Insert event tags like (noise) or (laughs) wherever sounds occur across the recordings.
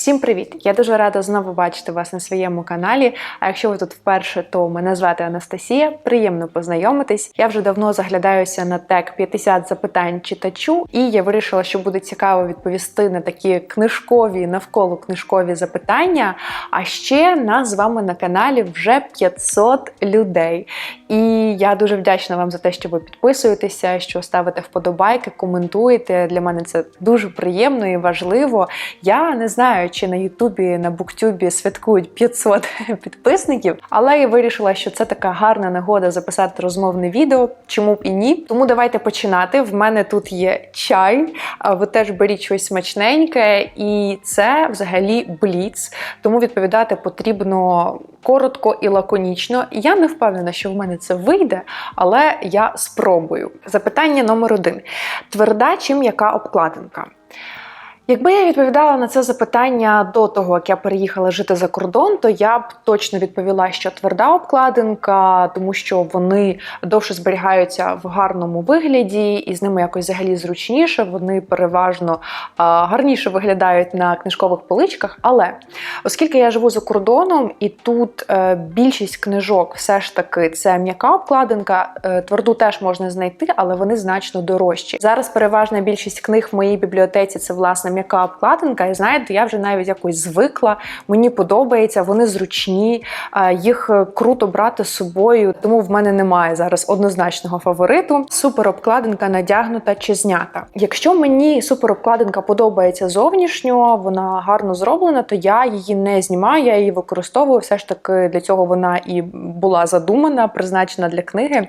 Всім привіт! Я дуже рада знову бачити вас на своєму каналі. А якщо ви тут вперше, то мене звати Анастасія. Приємно познайомитись. Я вже давно заглядаюся на тег 50 запитань читачу, і я вирішила, що буде цікаво відповісти на такі книжкові навколо книжкові запитання. А ще нас з вами на каналі вже 500 людей. І я дуже вдячна вам за те, що ви підписуєтеся, що ставите вподобайки, коментуєте. Для мене це дуже приємно і важливо. Я не знаю, чи на Ютубі, на Буктюбі святкують 500 (laughs) підписників, але я вирішила, що це така гарна нагода записати розмовне відео. Чому б і ні? Тому давайте починати. В мене тут є чай, ви теж беріть щось смачненьке, і це взагалі бліц. Тому відповідати потрібно коротко і лаконічно. Я не впевнена, що в мене це вийде, але я спробую. Запитання номер один: тверда чи м'яка обкладинка? Якби я відповідала на це запитання до того, як я переїхала жити за кордон, то я б точно відповіла, що тверда обкладинка, тому що вони довше зберігаються в гарному вигляді, і з ними якось взагалі зручніше. Вони переважно а, гарніше виглядають на книжкових поличках. Але оскільки я живу за кордоном, і тут е, більшість книжок все ж таки це м'яка обкладинка, е, тверду теж можна знайти, але вони значно дорожчі. Зараз переважна більшість книг в моїй бібліотеці це власне м'яка обкладинка, і знаєте, я вже навіть якось звикла. Мені подобається, вони зручні, е, їх круто брати з собою. Тому в мене немає зараз однозначного фавориту. Супер обкладинка надягнута чи знята. Якщо мені супер обкладинка подобається зовнішньо, вона гарно зроблена, то я її не знімаю, я її використовую. Все ж таки для цього вона і була задумана, призначена для книги.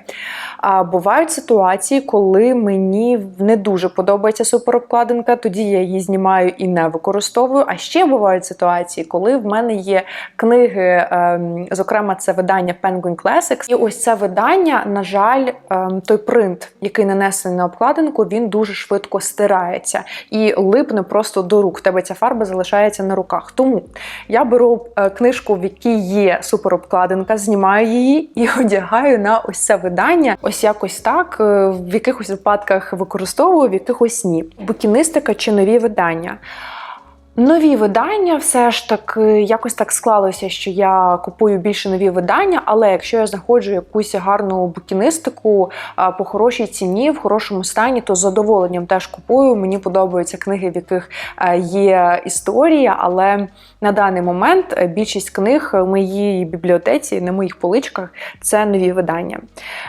А бувають ситуації, коли мені не дуже подобається суперобкладинка, тоді я її знімаю і не використовую. А ще бувають ситуації, коли в мене є книги, ем, зокрема, це видання Penguin Classics. І ось це видання, на жаль, ем, той принт, який нанесений на обкладинку, він дуже швидко стирається і липне просто до рук. Тебе ця фарба залишається на руках. Тому я беру е, книжку, в якій є суперобкладинка, знімаю її і (laughs) одягаю на ось це видання. Ось якось так. е, В якихось випадках використовую, в якихось ні. Букіністика чи нові видання. Нові видання, все ж таки, якось так склалося, що я купую більше нові видання, але якщо я знаходжу якусь гарну букінистику по хорошій ціні, в хорошому стані, то з задоволенням теж купую. Мені подобаються книги, в яких е, є історія, але на даний момент е, більшість книг в моїй бібліотеці, на моїх поличках, це нові видання.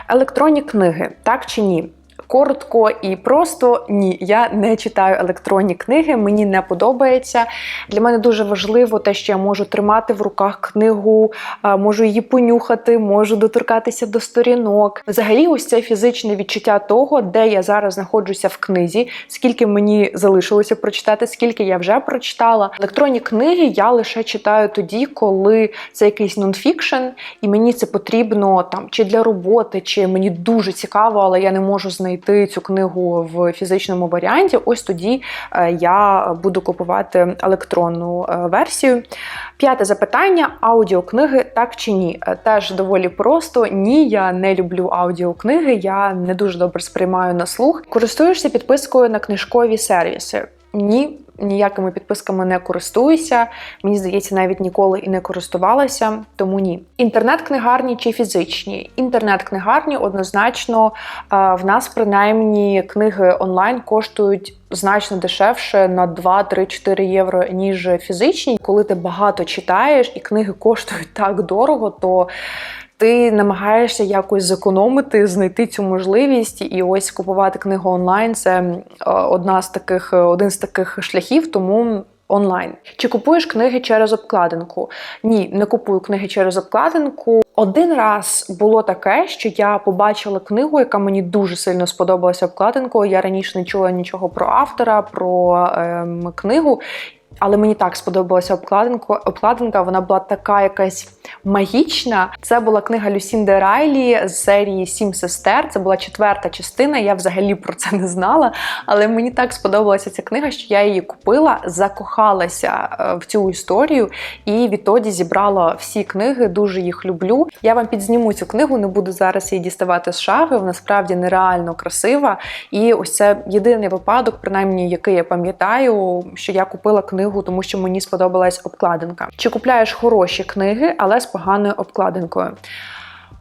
Електронні книги, так чи ні? Коротко і просто ні, я не читаю електронні книги, мені не подобається. Для мене дуже важливо те, що я можу тримати в руках книгу, можу її понюхати, можу доторкатися до сторінок. Взагалі, ось це фізичне відчуття того, де я зараз знаходжуся в книзі, скільки мені залишилося прочитати, скільки я вже прочитала. Електронні книги я лише читаю тоді, коли це якийсь нонфікшн, і мені це потрібно там чи для роботи, чи мені дуже цікаво, але я не можу знайти цю книгу в фізичному варіанті. Ось тоді е, я буду купувати електронну е, версію. П'яте запитання: аудіокниги так чи ні? Е, Теж доволі просто. Ні, я не люблю аудіокниги, я не дуже добре сприймаю на слух. Користуєшся підпискою на книжкові сервіси? Ні. Ніякими підписками не користуюся. Мені здається, навіть ніколи і не користувалася, тому ні. Інтернет-книгарні чи фізичні? Інтернет-книгарні однозначно е, в нас принаймні книги онлайн коштують значно дешевше на 2, 3, 4 євро, ніж фізичні. Коли ти багато читаєш і книги коштують так дорого, то ти намагаєшся якось зекономити, знайти цю можливість, і ось купувати книгу онлайн це е, одна з таких, один з таких шляхів, тому. Онлайн чи купуєш книги через обкладинку? Ні, не купую книги через обкладинку. Один раз було таке, що я побачила книгу, яка мені дуже сильно сподобалася обкладинкою. Я раніше не чула нічого про автора, про ем, книгу. Але мені так сподобалася обкладинка. Обкладинка вона була така якась магічна. Це була книга Люсінди Райлі з серії Сім сестер. Це була четверта частина. Я взагалі про це не знала. Але мені так сподобалася ця книга, що я її купила, закохалася е, в цю історію і відтоді зібрала всі книги. Дуже їх люблю. Я вам підзніму цю книгу, не буду зараз її діставати з шафи. Вона справді нереально красива. І ось це єдиний випадок, принаймні, який я пам'ятаю, що я купила книгу, тому що мені сподобалась обкладинка. Чи купляєш хороші книги, але з поганою обкладинкою?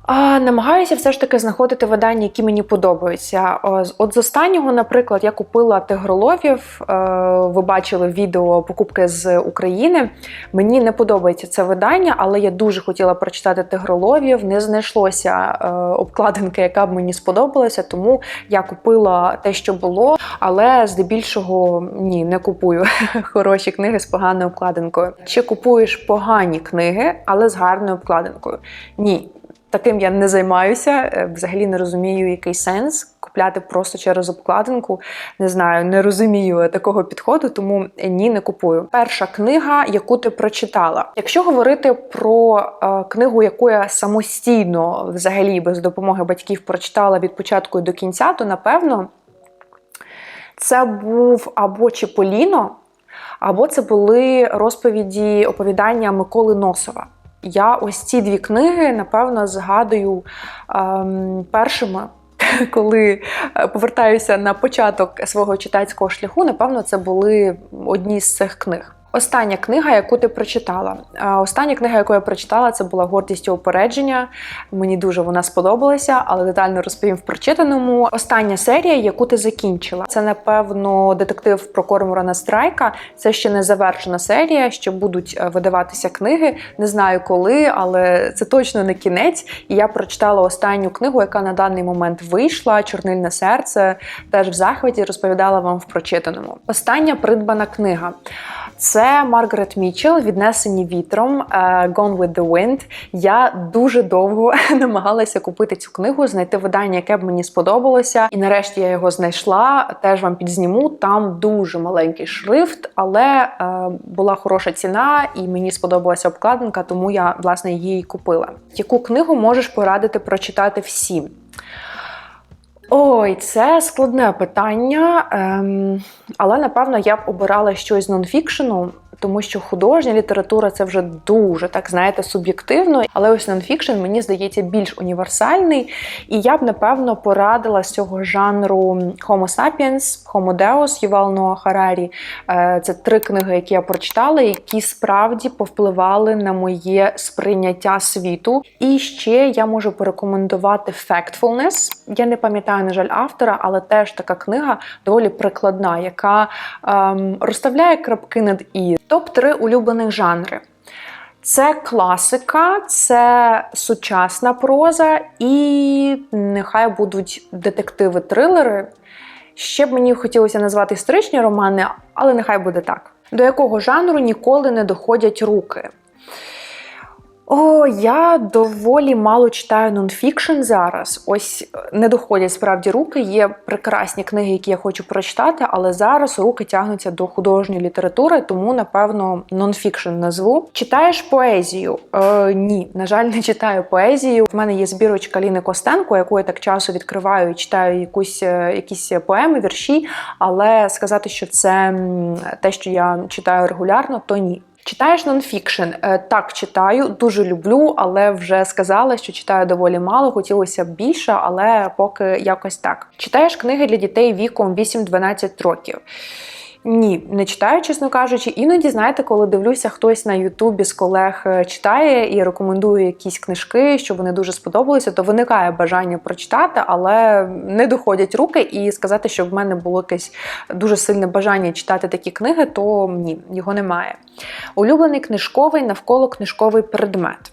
Намагаюся все ж таки знаходити видання, які мені подобаються. От з останнього, наприклад, я купила тигроловів. Е, ви бачили відео покупки з України. Мені не подобається це видання, але я дуже хотіла прочитати тигроловів. Не знайшлося е, обкладинки, яка б мені сподобалася, тому я купила те, що було. Але здебільшого ні, не купую (laughs) хороші книги з поганою обкладинкою. Чи купуєш погані книги, але з гарною обкладинкою? Ні. Таким я не займаюся, е, взагалі не розумію, який сенс купляти просто через обкладинку. Не знаю, не розумію такого підходу, тому ні, не купую. Перша книга, яку ти прочитала. Якщо говорити про е, книгу, яку я самостійно, взагалі без допомоги батьків прочитала від початку до кінця, то напевно це був або Чіполіно, або це були розповіді оповідання Миколи Носова. Я ось ці дві книги, напевно, згадую ем, першими. (laughs) Коли е, повертаюся на початок свого читацького шляху, напевно, це були одні з цих книг. Остання книга, яку ти прочитала. Остання книга, яку я прочитала, це була гордість і опередження. Мені дуже вона сподобалася, але детально розповім в прочитаному. Остання серія, яку ти закінчила, це напевно детектив про Корморана Страйка. Це ще не завершена серія. Ще будуть е, видаватися книги. Не знаю коли, але це точно не кінець. І я прочитала останню книгу, яка на даний момент вийшла. Чорнильне серце теж в захваті розповідала вам в прочитаному. Остання придбана книга. Це Маргарет Мічел, віднесені вітром е, Gone with the Wind. Я дуже довго (laughs) намагалася купити цю книгу, знайти видання, яке б мені сподобалося. І нарешті я його знайшла. Теж вам підзніму. Там дуже маленький шрифт, але е, була хороша ціна, і мені сподобалася обкладинка, тому я власне її купила. Яку книгу можеш порадити прочитати всім? Ой, це складне питання, ем, але напевно я б обирала щось з нонфікшену тому що художня література це вже дуже так знаєте суб'єктивно. Але ось нонфікшн мені здається більш універсальний. І я б напевно порадила з цього жанру Homo sapiens, Homo Deus Ювал Ноа Харарі. Це три книги, які я прочитала, які справді повпливали на моє сприйняття світу. І ще я можу порекомендувати Factfulness. Я не пам'ятаю, на жаль, автора, але теж така книга доволі прикладна, яка ем, розставляє крапки над і. Топ-3 улюблених жанри. Це класика, це сучасна проза, і нехай будуть детективи-трилери. Ще б мені хотілося назвати історичні романи, але нехай буде так. До якого жанру ніколи не доходять руки. О, я доволі мало читаю нонфікшн зараз. Ось е, не доходять справді руки. Є прекрасні книги, які я хочу прочитати, але зараз руки тягнуться до художньої літератури, тому напевно нонфікшн назву. Читаєш поезію? Е, Ні, на жаль, не читаю поезію. В мене є збірочка Ліни Костенко, яку я так часу відкриваю і читаю якусь е, якісь поеми, вірші. Але сказати, що це те, що я читаю регулярно, то ні. Читаєш нонфікшн? Е, так, читаю, дуже люблю, але вже сказала, що читаю доволі мало, хотілося б більше, але поки якось так. Читаєш книги для дітей віком 8-12 років. Ні, не читаю, чесно кажучи. Іноді, знаєте, коли дивлюся, хтось на Ютубі з колег е, читає і рекомендує якісь книжки, що вони дуже сподобалися, то виникає бажання прочитати, але не доходять руки. І сказати, що в мене було якесь дуже сильне бажання читати такі книги, то ні, його немає. Улюблений книжковий навколо книжковий предмет.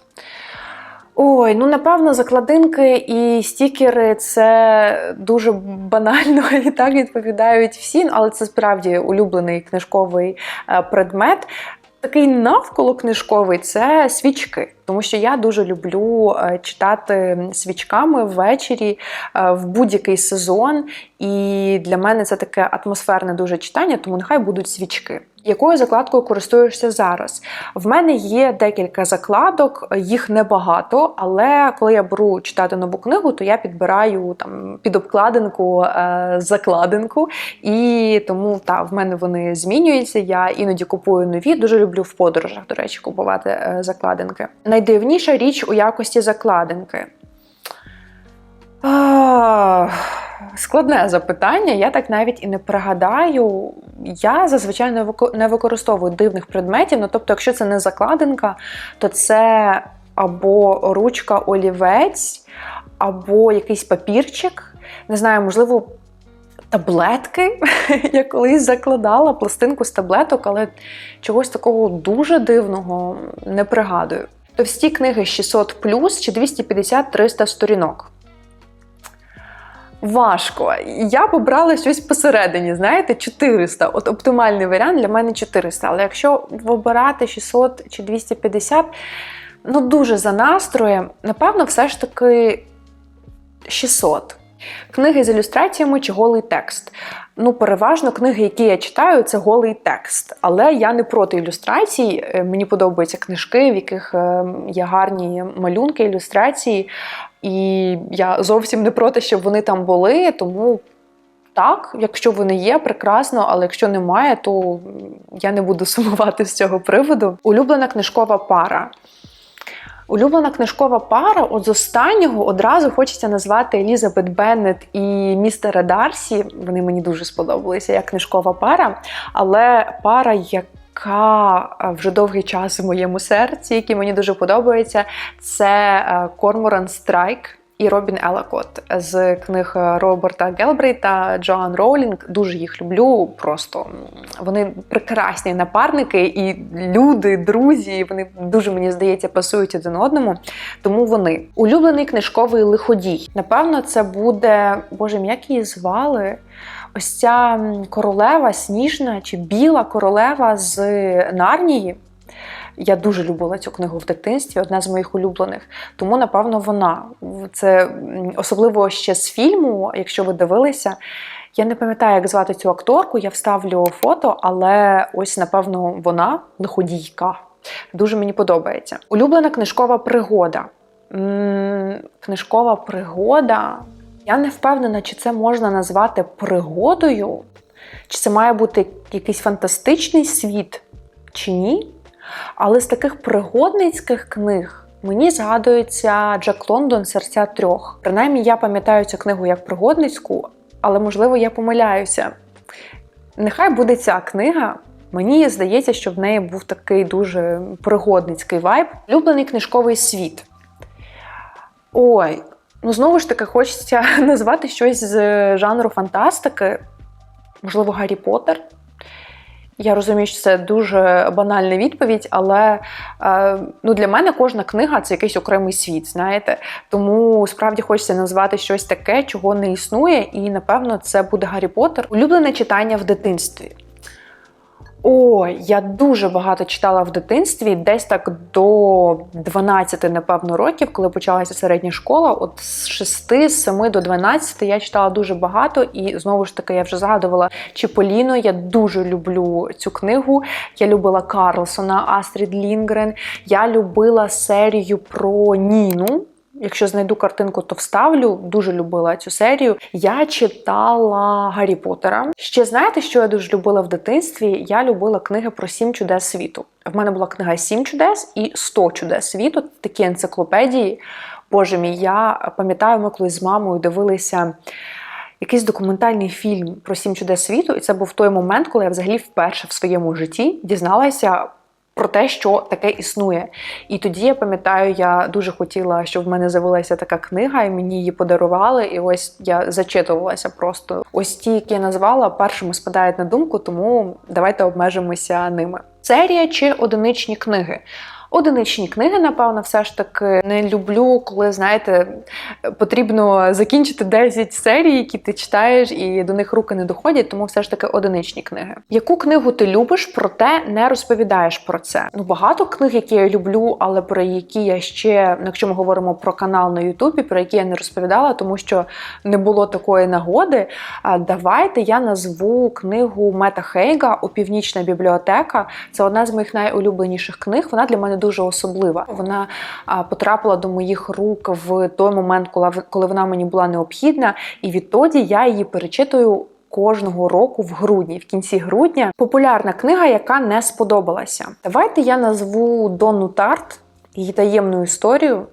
Ой, ну напевно, закладинки і стікери це дуже банально (laughs) і так відповідають всі, але це справді улюблений книжковий е, предмет. Такий навколо книжковий це свічки, тому що я дуже люблю е, читати свічками ввечері е, в будь-який сезон. І для мене це таке атмосферне дуже читання, тому нехай будуть свічки. Якою закладкою користуєшся зараз? В мене є декілька закладок, їх небагато, але коли я беру читати нову книгу, то я підбираю там під обкладинку е, закладинку, і тому та в мене вони змінюються. Я іноді купую нові. Дуже люблю в подорожах, до речі, купувати е, закладинки. Найдивніша річ у якості закладинки. А, Складне запитання, я так навіть і не пригадаю. Я зазвичай не використовую дивних предметів. Ну, тобто, якщо це не закладинка, то це або ручка олівець, або якийсь папірчик. Не знаю, можливо, таблетки. (laughs) Я колись закладала пластинку з таблеток, але чогось такого дуже дивного не пригадую. Товсті книги 600 чи 250-300 сторінок. Важко. Я б обрала щось посередині, знаєте, 400. От оптимальний варіант для мене 400. Але якщо вибирати 600 чи 250, ну дуже за настроєм, напевно, все ж таки 600. Книги з ілюстраціями чи голий текст. Ну, переважно книги, які я читаю, це голий текст. Але я не проти ілюстрацій. Е, Мені подобаються книжки, в яких е, є гарні малюнки, ілюстрації. І я зовсім не проти, щоб вони там були. Тому так, якщо вони є, прекрасно, але якщо немає, то я не буду (laughs) сумувати з цього приводу. Улюблена книжкова пара. Улюблена книжкова пара, от з останнього одразу хочеться назвати Елізабет Беннет і містера Дарсі. Вони мені дуже сподобалися як книжкова пара, але пара, яка вже довгий час в моєму серці, які мені дуже подобається, це Корморан Страйк. І Робін Елакот з книг Роберта Гелбрей та Джоан Роулінг. Дуже їх люблю. Просто вони прекрасні напарники і люди, друзі. Вони дуже мені здається пасують один одному. Тому вони улюблений книжковий лиходій. Напевно, це буде Боже, як її звали. Ось ця королева сніжна чи біла королева з Нарнії. Я дуже любила цю книгу в дитинстві, одна з моїх улюблених. Тому, напевно, вона. Це особливо ще з фільму, якщо ви дивилися. Я не пам'ятаю, як звати цю акторку, я вставлю фото, але ось, напевно, вона лиходійка. Дуже мені подобається. Улюблена книжкова пригода. Книжкова пригода. Я не впевнена, чи це можна назвати пригодою, чи це має бути якийсь фантастичний світ, чи ні. Але з таких пригодницьких книг мені згадується Джек Лондон Серця трьох. Принаймні, я пам'ятаю цю книгу як пригодницьку, але можливо я помиляюся. Нехай буде ця книга. Мені здається, що в неї був такий дуже пригодницький вайб. Улюблений книжковий світ. Ой, ну знову ж таки, хочеться (laughs) назвати щось з жанру фантастики, можливо, Гаррі Поттер. Я розумію, що це дуже банальна відповідь, але е, ну, для мене кожна книга це якийсь окремий світ, знаєте. Тому справді хочеться назвати щось таке, чого не існує, і напевно це буде Гаррі Поттер. Улюблене читання в дитинстві. Ой, я дуже багато читала в дитинстві, десь так до 12, напевно, років, коли почалася середня школа. От з 6, з 7 до 12 я читала дуже багато, і знову ж таки я вже згадувала Чіполіно. Я дуже люблю цю книгу. Я любила Карлсона, Астрід Лінгрен. Я любила серію про Ніну. Якщо знайду картинку, то вставлю. Дуже любила цю серію. Я читала Гаррі Поттера. Ще знаєте, що я дуже любила в дитинстві? Я любила книги про сім чудес світу. В мене була книга Сім чудес і 100 чудес світу, такі енциклопедії. Боже мій, я пам'ятаю, ми колись з мамою дивилися. Якийсь документальний фільм про сім чудес світу, і це був той момент, коли я взагалі вперше в своєму житті дізналася про те, що таке існує. І тоді я пам'ятаю, я дуже хотіла, щоб в мене з'явилася така книга, і мені її подарували. І ось я зачитувалася просто. Ось ті, які я назвала, першими спадають на думку, тому давайте обмежимося ними. Серія чи одиничні книги. Одиничні книги, напевно, все ж таки не люблю, коли знаєте, потрібно закінчити 10 серій, які ти читаєш, і до них руки не доходять, тому все ж таки одиничні книги. Яку книгу ти любиш, проте не розповідаєш про це? Ну багато книг, які я люблю, але про які я ще, ну, якщо ми говоримо про канал на Ютубі, про які я не розповідала, тому що не було такої нагоди. Давайте я назву книгу Мета Хейга Опівнічна бібліотека. Це одна з моїх найулюбленіших книг. Вона для мене дуже особлива. Вона потрапила до моїх рук в той момент, коли, вона мені була необхідна, і відтоді я її перечитую. Кожного року в грудні, в кінці грудня, популярна книга, яка не сподобалася. Давайте я назву Донну Тарт її таємну історію,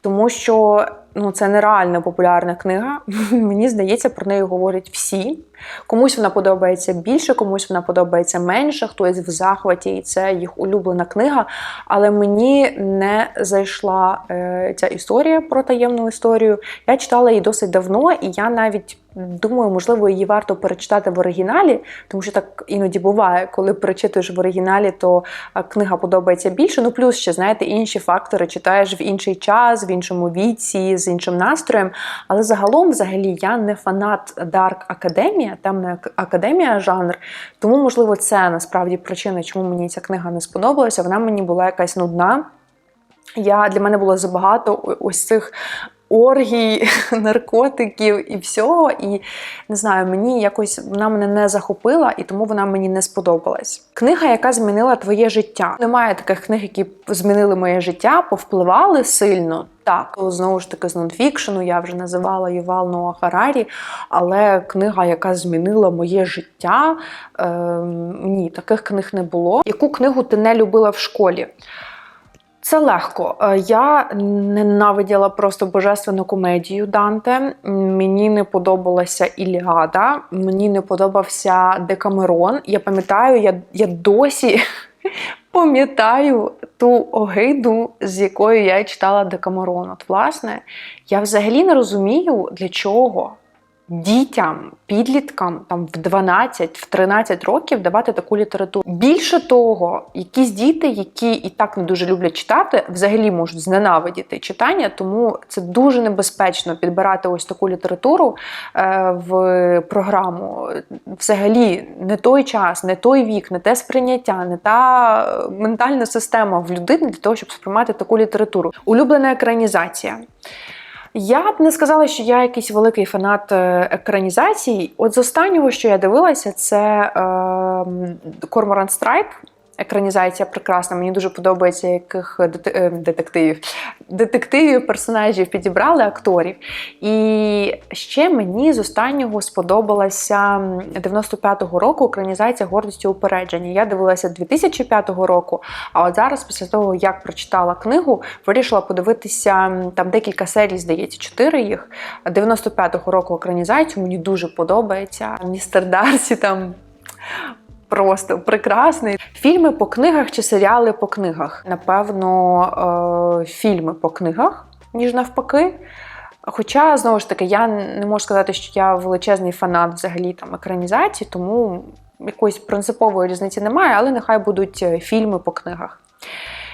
тому що ну, це нереально популярна книга. (laughs) Мені здається, про неї говорять всі. Комусь вона подобається більше, комусь вона подобається менше, хтось в захваті, і це їх улюблена книга. Але мені не зайшла е, ця історія про таємну історію. Я читала її досить давно, і я навіть думаю, можливо, її варто перечитати в оригіналі, тому що так іноді буває, коли перечитуєш в оригіналі, то книга подобається більше. Ну, плюс ще, знаєте, інші фактори читаєш в інший час, в іншому віці, з іншим настроєм. Але загалом, взагалі, я не фанат Dark Academia, темна академія жанр. Тому, можливо, це насправді причина, чому мені ця книга не сподобалася. Вона мені була якась нудна. Я Для мене було забагато ось цих оргій, (laughs) наркотиків і всього. І не знаю, мені якось вона мене не захопила, і тому вона мені не сподобалась. Книга, яка змінила твоє життя. Немає таких книг, які змінили моє життя, повпливали сильно. Так, знову ж таки, з нонфікшену я вже називала Ювал Ноа Харарі, але книга, яка змінила моє життя, е, ні, таких книг не було. Яку книгу ти не любила в школі? Це легко. Е, я ненавиділа просто божественну комедію Данте. Мені не подобалася Іліада, мені не подобався Декамерон. Я пам'ятаю, я, я досі. Пам'ятаю ту огиду, з якою я читала Декамерон. От, власне, я взагалі не розумію, для чого дітям, підліткам там в 12, в 13 років давати таку літературу. Більше того, якісь діти, які і так не дуже люблять читати, взагалі можуть зненавидіти читання, тому це дуже небезпечно підбирати ось таку літературу е, в програму. Взагалі, не той час, не той вік, не те сприйняття, не та ментальна система в людини для того, щоб сприймати таку літературу. Улюблена екранізація. Я б не сказала, що я якийсь великий фанат е, екранізацій. От з останнього, що я дивилася, це е, Cormoran Strike. Екранізація прекрасна, мені дуже подобається, яких е, детективів детективів, персонажів підібрали акторів. І ще мені з останнього сподобалася 95-го року екранізація гордості упередження. Я дивилася 2005 року, а от зараз, після того, як прочитала книгу, вирішила подивитися там декілька серій, здається, чотири їх. 95-го року екранізацію мені дуже подобається. Містер Дарсі там просто прекрасний. Фільми по книгах чи серіали по книгах? Напевно, е, фільми по книгах, ніж навпаки. Хоча, знову ж таки, я не можу сказати, що я величезний фанат взагалі там екранізації, тому якоїсь принципової різниці немає, але нехай будуть е, фільми по книгах.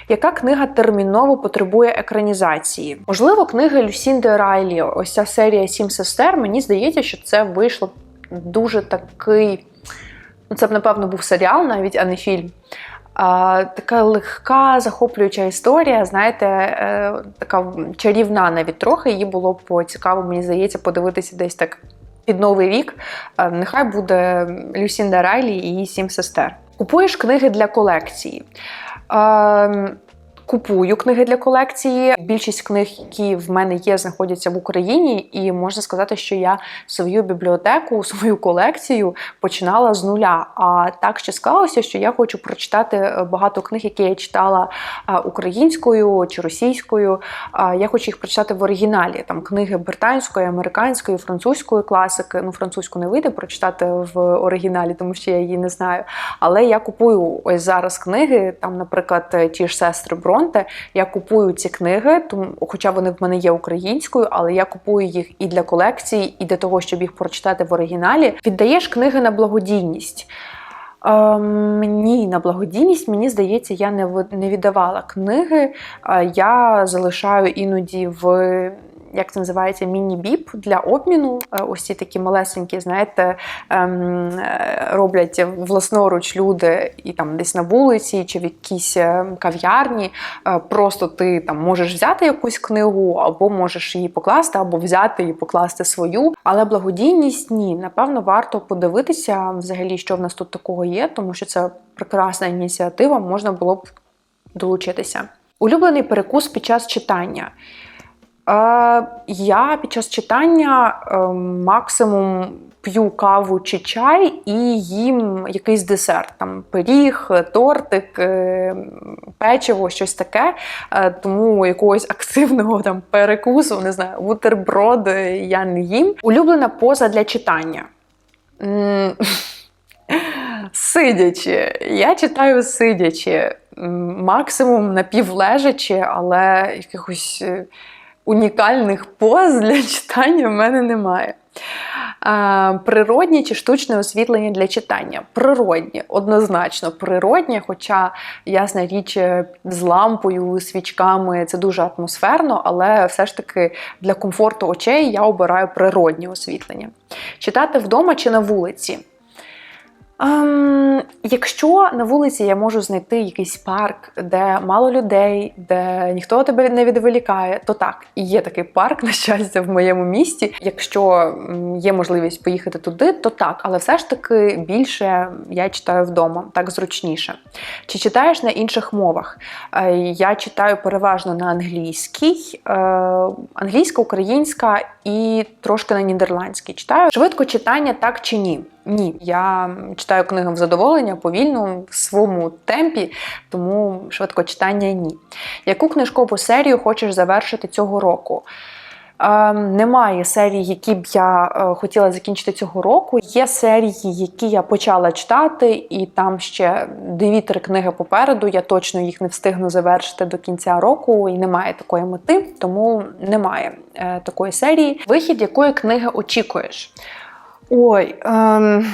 Яка книга терміново потребує екранізації? Можливо, книги Люсінди Райлі, ось ця серія Сім сестер. Мені здається, що це вийшло дуже такий це б, напевно, був серіал, навіть, а не фільм. А, Така легка, захоплююча історія, знаєте, е, така чарівна навіть трохи. Її було б цікаво, мені здається, подивитися десь так під новий рік. А, нехай буде Люсінда Райлі і її сім сестер. Купуєш книги для колекції. А, Купую книги для колекції. Більшість книг, які в мене є, знаходяться в Україні, і можна сказати, що я свою бібліотеку, (laughs) свою колекцію починала з нуля. А так ще склалося, що я хочу прочитати е, багато книг, які я читала е, українською чи російською. Я хочу їх прочитати в оригіналі. Там книги британської, американської, французької класики. Ну, французьку не вийде прочитати в оригіналі, тому що я її не знаю. Але я купую ось зараз книги, там, наприклад, ті ж сестри Бро. Бронте. Я купую ці книги, тому, хоча вони в мене є українською, але я купую їх і для колекції, і для того, щоб їх прочитати в оригіналі. Віддаєш книги на благодійність. Ем, ні, на благодійність, мені здається, я не, не віддавала книги. Е, Я залишаю іноді в. Як це називається міні-біп для обміну. Е, Ось ці такі малесенькі, знаєте, ем, е, роблять власноруч люди і там десь на вулиці чи в якійсь е, кав'ярні. Просто ти там можеш взяти якусь книгу, або можеш її покласти, або взяти і покласти свою. Але благодійність ні. Напевно, варто подивитися взагалі, що в нас тут такого є, тому що це прекрасна ініціатива, можна було б долучитися. Улюблений перекус під час читання. Е, я під час читання е, максимум п'ю каву чи чай і їм якийсь десерт, там пиріг, тортик, е, печиво, щось таке. Тому якогось активного там перекусу, не знаю, бутерброд я не їм. Улюблена поза для читання. Сидячи, я читаю сидячи, максимум напівлежачи, але якихось унікальних поз для читання в мене немає. А, природнє чи штучне освітлення для читання? Природнє, однозначно природнє, хоча, ясна річ, е, з лампою, свічками це дуже атмосферно, але все ж таки для комфорту очей я обираю природнє освітлення. Читати вдома чи на вулиці? Ем, якщо на вулиці я можу знайти якийсь парк, де мало людей, де ніхто тебе не відволікає, то так, є такий парк, (laughs) на щастя, в моєму місті. Якщо є можливість поїхати туди, то так, але все ж таки більше я читаю вдома, так зручніше. Чи читаєш на інших мовах? Е, Я читаю переважно на англійській, е, англійська, українська і трошки на нідерландській. Читаю швидко читання, так чи ні? Ні, я читаю книги в задоволення повільно в своєму темпі, тому швидко читання ні. Яку книжкову серію хочеш завершити цього року? Е, немає серій, які б я е, хотіла закінчити цього року. Є серії, які я почала читати, і там ще дві-три книги попереду. Я точно їх не встигну завершити до кінця року, і немає такої мети, тому немає е, такої серії. Вихід якої книги очікуєш? Ой. Ем...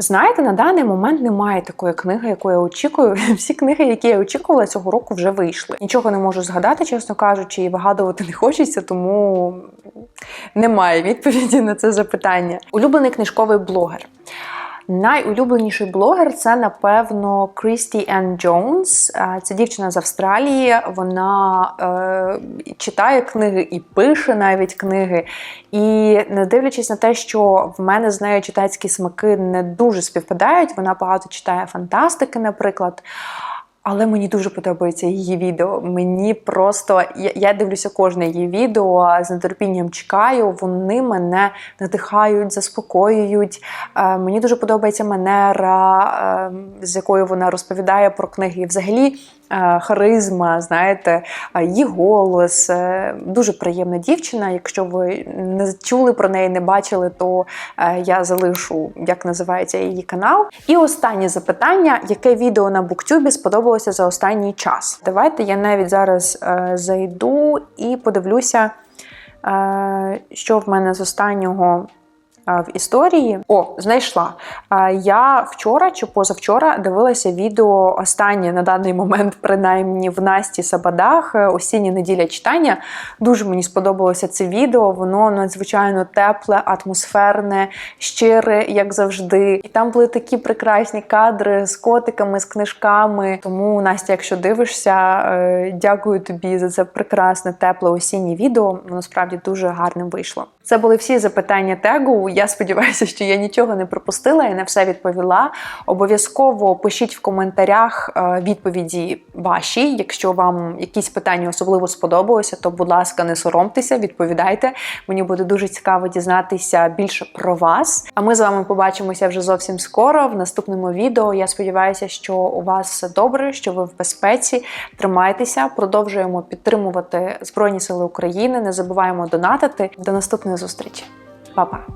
Знаєте, на даний момент немає такої книги, яку я очікую. (laughs) Всі книги, які я очікувала цього року, вже вийшли. Нічого не можу згадати, чесно кажучи, і вигадувати (laughs) не хочеться, тому немає відповіді на це запитання. Улюблений книжковий блогер. Найулюбленіший блогер це, напевно, Крісті Енн Джонс. Це дівчина з Австралії. Вона е, читає книги і пише навіть книги. І не дивлячись на те, що в мене з нею читацькі смаки не дуже співпадають, вона багато читає фантастики, наприклад. Але мені дуже подобається її відео. Мені просто я, я дивлюся кожне її відео з нетерпінням чекаю. Вони мене надихають, заспокоюють. Е, мені дуже подобається манера, е, з якою вона розповідає про книги. І взагалі харизма, знаєте, е, її голос. Е, дуже приємна дівчина. Якщо ви не чули про неї, не бачили, то е, я залишу, як називається її канал. І останнє запитання: яке відео на Буктюбі сподобалося за останній час? Давайте я навіть зараз е, зайду і подивлюся, е, що в мене з останнього. Е, В історії о, знайшла. Е, Я вчора чи позавчора дивилася відео останнє на даний момент, принаймні в Насті Сабадах е, осіння неділя читання. Дуже мені сподобалося це відео. Воно надзвичайно тепле, атмосферне, щире, як завжди. І там були такі прекрасні кадри з котиками, з книжками. Тому, Настя, якщо дивишся, дякую тобі за це прекрасне, тепле осіннє відео. Воно справді дуже гарним вийшло. Це були всі запитання тегу. Я сподіваюся, що я нічого не пропустила і на все відповіла. Обов'язково пишіть в коментарях е, відповіді ваші. Якщо вам якісь питання особливо сподобалося, то, будь ласка, не соромтеся, відповідайте. Мені буде дуже цікаво дізнатися більше про вас. А ми з вами побачимося вже зовсім скоро в наступному відео. Я сподіваюся, що у вас все добре, що ви в безпеці. Тримайтеся, продовжуємо підтримувати Збройні Сили України. Не забуваємо донатити. До наступної зустрічі, Па-па!